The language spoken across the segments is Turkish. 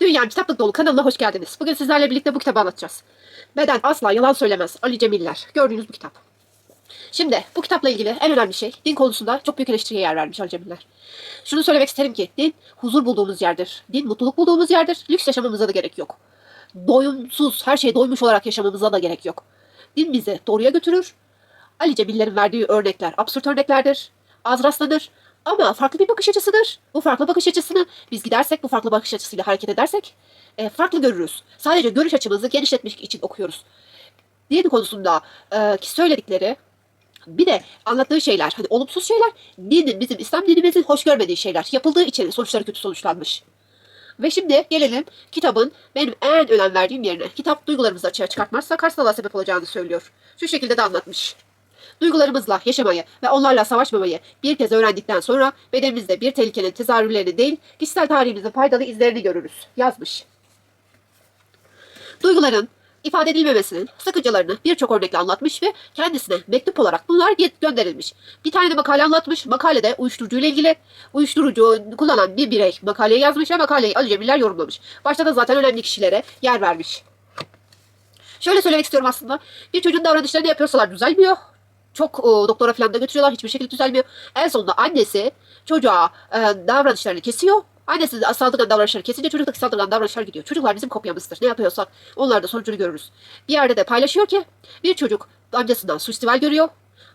Dünya Kitaplık Dolu kanalına hoş geldiniz. Bugün sizlerle birlikte bu kitabı anlatacağız. Beden asla yalan söylemez. Ali Cemiller. Gördüğünüz bu kitap. Şimdi bu kitapla ilgili en önemli şey din konusunda çok büyük eleştiriye yer vermiş Ali Cemiller. Şunu söylemek isterim ki din huzur bulduğumuz yerdir. Din mutluluk bulduğumuz yerdir. Lüks yaşamamıza da gerek yok. Doyumsuz, her şeye doymuş olarak yaşamamıza da gerek yok. Din bizi doğruya götürür. Ali Cemiller'in verdiği örnekler absürt örneklerdir. Az rastlanır. Ama farklı bir bakış açısıdır. Bu farklı bakış açısını biz gidersek, bu farklı bakış açısıyla hareket edersek e, farklı görürüz. Sadece görüş açımızı genişletmek için okuyoruz. Din konusunda e, ki söyledikleri bir de anlattığı şeyler, hani olumsuz şeyler, dinin, bizim İslam dinimizin hoş görmediği şeyler. Yapıldığı için sonuçları kötü sonuçlanmış. Ve şimdi gelelim kitabın benim en önem verdiğim yerine. Kitap duygularımızı açığa çıkartmazsa hastalığa sebep olacağını söylüyor. Şu şekilde de anlatmış. Duygularımızla yaşamayı ve onlarla savaşmamayı bir kez öğrendikten sonra bedenimizde bir tehlikenin tezahürlerini değil, kişisel tarihimizin faydalı izlerini görürüz. Yazmış. Duyguların ifade edilmemesinin sıkıntılarını birçok örnekle anlatmış ve kendisine mektup olarak bunlar gönderilmiş. Bir tane de makale anlatmış. Makalede uyuşturucu ile ilgili uyuşturucu kullanan bir birey makaleyi yazmış ve makaleyi Ali Cemiller yorumlamış. Başta da zaten önemli kişilere yer vermiş. Şöyle söylemek istiyorum aslında. Bir çocuğun davranışlarını yapıyorsalar düzelmiyor. Çok e, doktora falan da götürüyorlar. Hiçbir şekilde düzelmiyor. En sonunda annesi çocuğa e, davranışlarını kesiyor. Annesi de saldırgan davranışları kesince çocuktaki saldırgan davranışlar gidiyor. Çocuklar bizim kopyamızdır. Ne yapıyorsak onlar da sonucunu görürüz. Bir yerde de paylaşıyor ki bir çocuk amcasından suistimal görüyor.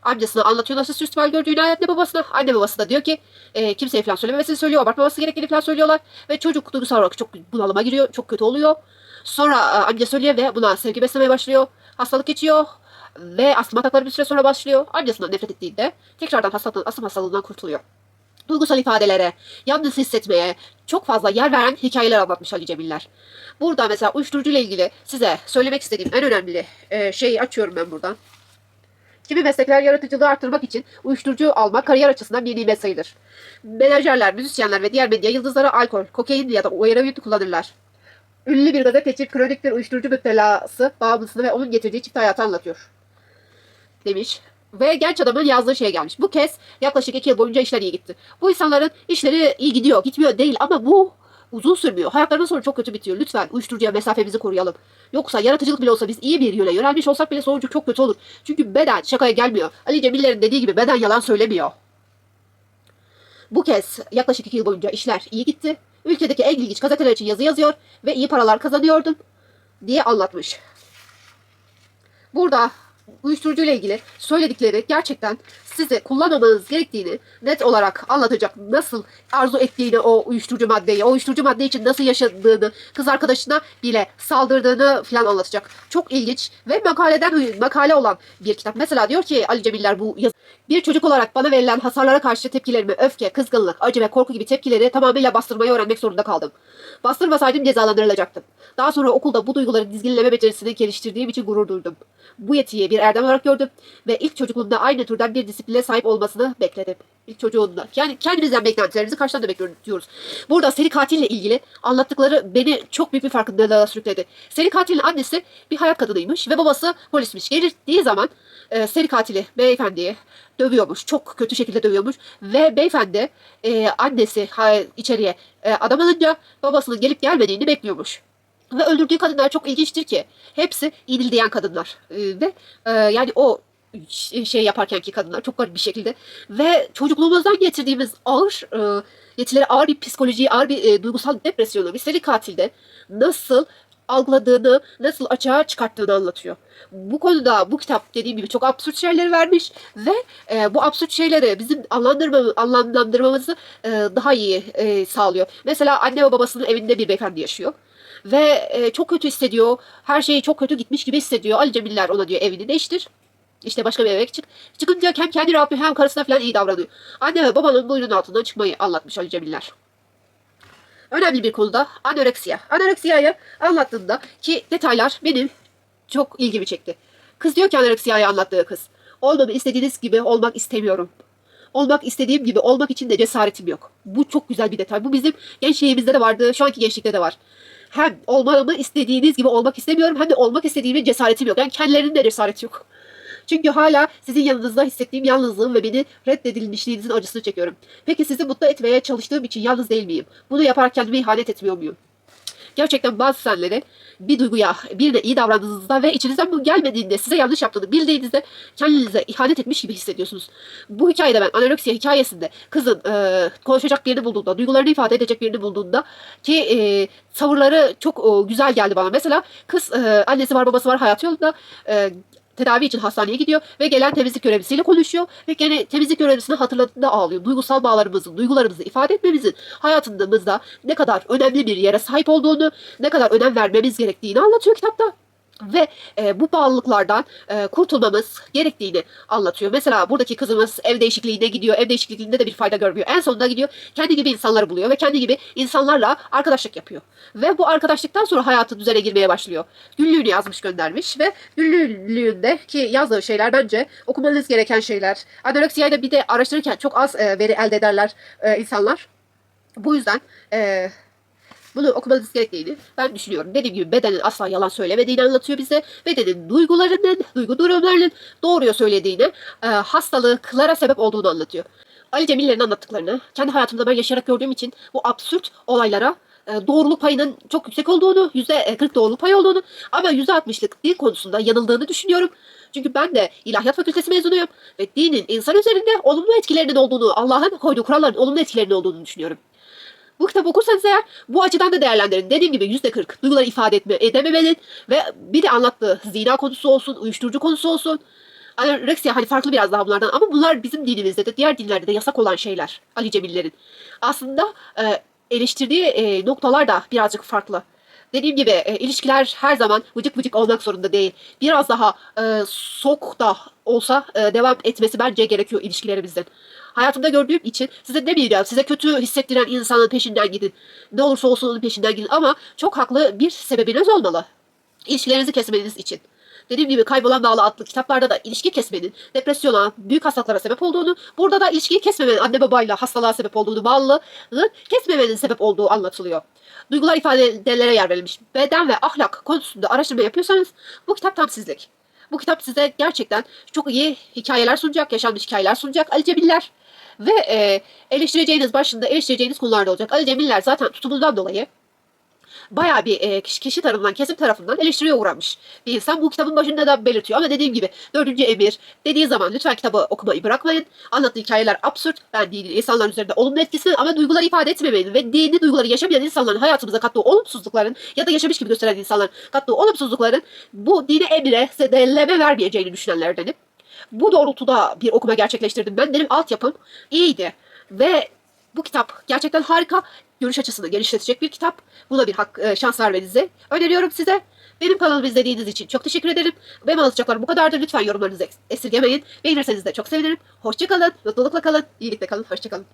Amcasına anlatıyor nasıl suistimal gördüğünü anne babasına. Anne babası da diyor ki e, kimseye falan söylememesini söylüyor. Abartmaması gerektiğini falan söylüyorlar. Ve çocuk duygusal olarak çok bunalıma giriyor. Çok kötü oluyor. Sonra e, amca söylüyor ve buna sevgi beslemeye başlıyor. Hastalık geçiyor. Ve astım atakları bir süre sonra başlıyor. Amcasından nefret ettiğinde tekrardan hastalığından, astım hastalığından kurtuluyor. Duygusal ifadelere, yalnız hissetmeye çok fazla yer veren hikayeler anlatmış Ali Cemiller. Burada mesela uyuşturucu ile ilgili size söylemek istediğim en önemli e, şeyi açıyorum ben buradan. Kimi meslekler yaratıcılığı arttırmak için uyuşturucu almak kariyer açısından bir nimet sayılır. Menajerler, müzisyenler ve diğer medya yıldızları alkol, kokain ya da uyarı kullanırlar. Ünlü bir gazeteci kronik bir uyuşturucu müptelası, bağımlısını ve onun getirdiği çift hayatı anlatıyor. Demiş. Ve genç adamın yazdığı şeye gelmiş. Bu kez yaklaşık iki yıl boyunca işler iyi gitti. Bu insanların işleri iyi gidiyor, gitmiyor değil ama bu uzun sürmüyor. Hayatlarının sonu çok kötü bitiyor. Lütfen uyuşturucuya mesafemizi koruyalım. Yoksa yaratıcılık bile olsa biz iyi bir yöne yönelmiş olsak bile sonucu çok kötü olur. Çünkü beden şakaya gelmiyor. Ali Cemiller'in dediği gibi beden yalan söylemiyor. Bu kez yaklaşık iki yıl boyunca işler iyi gitti. Ülkedeki en ilginç gazeteler için yazı yazıyor ve iyi paralar kazanıyordum diye anlatmış. Burada uyuşturucu ile ilgili söyledikleri gerçekten size kullanmamanız gerektiğini net olarak anlatacak. Nasıl arzu ettiğini o uyuşturucu maddeyi, o uyuşturucu madde için nasıl yaşadığını, kız arkadaşına bile saldırdığını falan anlatacak. Çok ilginç ve makaleden makale olan bir kitap. Mesela diyor ki Ali Cemiller bu yaz bir çocuk olarak bana verilen hasarlara karşı tepkilerimi öfke, kızgınlık, acı ve korku gibi tepkileri tamamıyla bastırmayı öğrenmek zorunda kaldım. Bastırmasaydım cezalandırılacaktım. Daha sonra okulda bu duyguları dizginleme becerisini geliştirdiğim için gurur duydum. Bu yetiyi bir erdem olarak gördüm ve ilk çocukluğumda aynı türden bir disipline sahip olmasını bekledim. İlk çocuğunda. Yani kendimizden beklentilerimizi karşıdan da bekliyoruz. Burada seri katille ilgili anlattıkları beni çok büyük bir farkındalığa sürükledi. Seri katilin annesi bir hayat kadınıymış ve babası polismiş. Gelirdiği zaman e, seri katili beyefendiyi dövüyormuş. Çok kötü şekilde dövüyormuş. Ve beyefendi e, annesi ha, içeriye e, adam alınca babasının gelip gelmediğini bekliyormuş. Ve öldürdüğü kadınlar çok ilginçtir ki hepsi inildeyen kadınlar. E, ve e, yani o şey yaparkenki kadınlar çok garip bir şekilde ve çocukluğumuzdan getirdiğimiz ağır e, yetileri ağır bir psikolojiyi, ağır bir e, duygusal depresyonu bir seri katilde nasıl algıladığını, nasıl açığa çıkarttığını anlatıyor. Bu konuda bu kitap dediğim gibi çok absürt şeyleri vermiş ve e, bu absürt şeyleri bizim anlamlandırma, anlamlandırmamızı e, daha iyi e, sağlıyor. Mesela anne ve babasının evinde bir beyefendi yaşıyor ve e, çok kötü hissediyor. Her şey çok kötü gitmiş gibi hissediyor. Ali Cemiller ona diyor evini değiştir. İşte başka bir eve çık. Çıkınca hem kendi rahatlığı hem karısına falan iyi davranıyor. Anne ve babanın boynunun altından çıkmayı anlatmış Ali Cemiller. Önemli bir konuda anoreksiya. Anoreksiyayı anlattığında ki detaylar benim çok ilgimi çekti. Kız diyor ki anoreksiyayı anlattığı kız. Olmamı istediğiniz gibi olmak istemiyorum. Olmak istediğim gibi olmak için de cesaretim yok. Bu çok güzel bir detay. Bu bizim gençliğimizde de vardı. Şu anki gençlikte de var. Hem olmamı istediğiniz gibi olmak istemiyorum hem de olmak istediğimin cesaretim yok. Yani kendilerinin de cesareti yok. Çünkü hala sizin yanınızda hissettiğim yalnızlığın ve beni reddedilmişliğinizin acısını çekiyorum. Peki sizi mutlu etmeye çalıştığım için yalnız değil miyim? Bunu yaparak kendime ihanet etmiyor muyum? gerçekten bazı senleri bir duyguya, birine iyi davrandığınızda ve içinizden bu gelmediğinde, size yanlış yaptığını bildiğinizde kendinize ihanet etmiş gibi hissediyorsunuz. Bu hikayede ben anoreksiya hikayesinde kızın e, konuşacak birini bulduğunda, duygularını ifade edecek birini bulduğunda ki e, tavırları çok e, güzel geldi bana. Mesela kız e, annesi var babası var hayat yolunda e, tedavi için hastaneye gidiyor ve gelen temizlik görevlisiyle konuşuyor ve gene temizlik görevlisini hatırladığında ağlıyor. Duygusal bağlarımızın, duygularımızı ifade etmemizin hayatımızda ne kadar önemli bir yere sahip olduğunu, ne kadar önem vermemiz gerektiğini anlatıyor kitapta. Ve e, bu bağlılıklardan e, kurtulmamız gerektiğini anlatıyor. Mesela buradaki kızımız ev değişikliğine gidiyor. Ev değişikliğinde de bir fayda görmüyor. En sonunda gidiyor kendi gibi insanları buluyor ve kendi gibi insanlarla arkadaşlık yapıyor. Ve bu arkadaşlıktan sonra hayatı düzene girmeye başlıyor. Günlüğünü yazmış göndermiş ve günlüğünde ki yazdığı şeyler bence okumanız gereken şeyler. Anoreksiyayı da bir de araştırırken çok az e, veri elde ederler e, insanlar. Bu yüzden e, bunu okumanız gerektiğini ben düşünüyorum. Dediğim gibi bedenin asla yalan söylemediğini anlatıyor bize. Bedenin duygularının, duygu durumlarının doğruyu söylediğini, e, hastalıklara sebep olduğunu anlatıyor. Ali Cemiller'in anlattıklarını kendi hayatımda ben yaşayarak gördüğüm için bu absürt olaylara e, doğruluk payının çok yüksek olduğunu, %40 doğruluk payı olduğunu ama %60'lık dil konusunda yanıldığını düşünüyorum. Çünkü ben de ilahiyat fakültesi mezunuyum ve dinin insan üzerinde olumlu etkilerinin olduğunu, Allah'ın koyduğu kuralların olumlu etkilerinin olduğunu düşünüyorum. Bu kitabı okursanız eğer bu açıdan da değerlendirin. Dediğim gibi yüzde kırk duyguları ifade etme, edememenin ve bir de anlattığı zina konusu olsun, uyuşturucu konusu olsun. Anoreksiya hani farklı biraz daha bunlardan ama bunlar bizim dinimizde de diğer dinlerde de yasak olan şeyler Ali Cemillerin. Aslında e, eleştirdiği e, noktalar da birazcık farklı. Dediğim gibi e, ilişkiler her zaman vıcık vıcık olmak zorunda değil. Biraz daha e, sok da olsa e, devam etmesi bence gerekiyor ilişkilerimizin. Hayatımda gördüğüm için size demeyeceğim. Size kötü hissettiren insanın peşinden gidin. Ne olursa olsun onun peşinden gidin. Ama çok haklı bir sebebiniz olmalı. İlişkilerinizi kesmeniz için. Dediğim gibi Kaybolan Dağlı adlı kitaplarda da ilişki kesmenin depresyona, büyük hastalıklara sebep olduğunu, burada da ilişkiyi kesmemenin anne babayla hastalığa sebep olduğunu, bağlılığı kesmemenin sebep olduğu anlatılıyor. Duygular ifadelere yer verilmiş. Beden ve ahlak konusunda araştırma yapıyorsanız bu kitap tam sizlik. Bu kitap size gerçekten çok iyi hikayeler sunacak, yaşanmış hikayeler sunacak. Ali Cemiller ve e, eleştireceğiniz başında eleştireceğiniz konularda olacak. Ali Cemiller zaten tutumundan dolayı bayağı bir e, kişi, kişi tarafından, kesim tarafından eleştiriye uğramış bir insan. Bu kitabın başında da belirtiyor ama dediğim gibi dördüncü emir dediği zaman lütfen kitabı okumayı bırakmayın. Anlattığı hikayeler absürt. Ben dinin insanların üzerinde olumlu etkisi ama duyguları ifade etmemeyin ve dini duyguları yaşamayan insanların hayatımıza kattığı olumsuzlukların ya da yaşamış gibi gösteren insanların kattığı olumsuzlukların bu dine emire zedeleme vermeyeceğini düşünenlerdenim. Bu doğrultuda bir okuma gerçekleştirdim. Ben benim altyapım iyiydi ve bu kitap gerçekten harika. Görüş açısını genişletecek bir kitap. Buna bir hak, e, şans vermenizi öneriyorum size. Benim kanalımı izlediğiniz için çok teşekkür ederim. Benim anlatacaklarım bu kadardır. Lütfen yorumlarınızı es- esirgemeyin. Beğenirseniz de çok sevinirim. Hoşçakalın, mutlulukla kalın, iyilikle kalın, hoşçakalın.